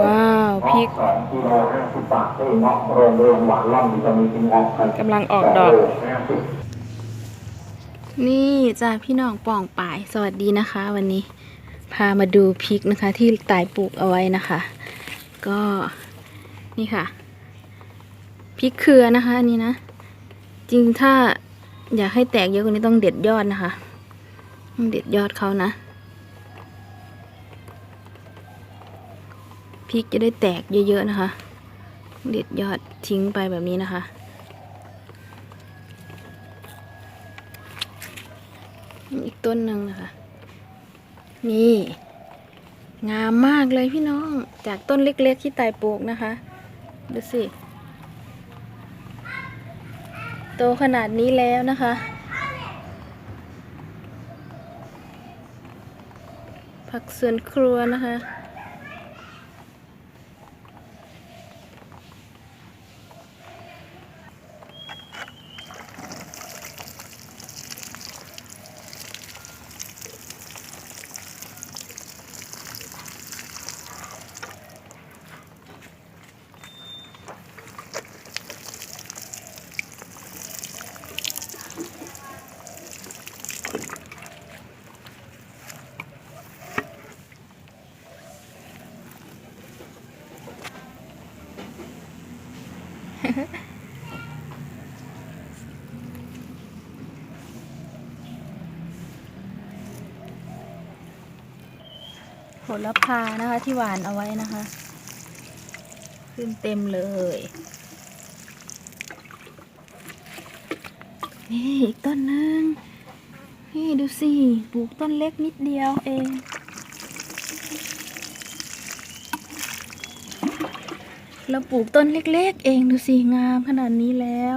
ว้าวพริกสองกิโลห้าสิบบาทได้เงาะโรงเรืองหวานล่อมวิตามินกินเงาะครับกำลังออกดอกสงโลห้าสิบนี่จ้าพี่น้องป่องป่าย สวัสดีนะคะ วันนี้พามาดูพริกนะคะ ที่ตายปลูกเอาไว้นะคะ ก็นี่ค่ะพริกเครือนะคะอันนี้นะ จริงถ้าอยากให้แตกเยอะกว่านี้ต้องเด็ดยอดนะคะต้องเด็ดยอดเขานะ พริกจะได้แตกเยอะๆนะคะ เด็ดยอดทิ้งไปแบบนี้นะคะ อีกต้นหนึ่งนะคะ นี่ งามมากเลยพี่น้อง จากต้นเล็กๆที่ตายปลูกนะคะ ดูสิ โตขนาดนี้แล้วนะคะผักสวนครัวนะคะ โหระพานะคะที่หวานเอาไว้นะคะ ขึ้นเต็มเลย นี่อีกต้นหนึ่งนี่ดูสิปลูกต้นเล็กนิดเดียวเองเราปลูกต้นเล็กๆ เองดูสิงามขนาดนี้แล้ว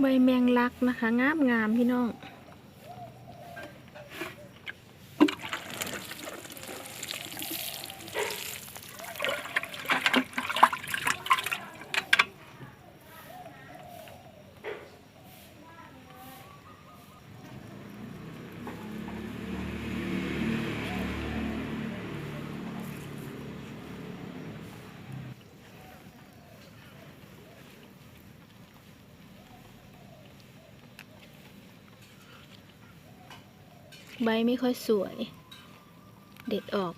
ใบแมงลักนะคะ งามงามพี่น้อง ใบไม่ค่อยสวย เด็ดออก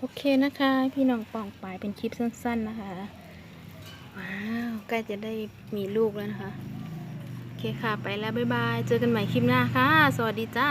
โอเคนะคะ พี่น้องป่องปลายเป็นคลิปสั้น ๆนะคะ ว้าวใกล้จะได้มีลูกแล้วนะคะ โอเคค่ะ ไปแล้ว บ๊ายบาย เจอกันใหม่คลิปหน้าค่ะ สวัสดีจ้า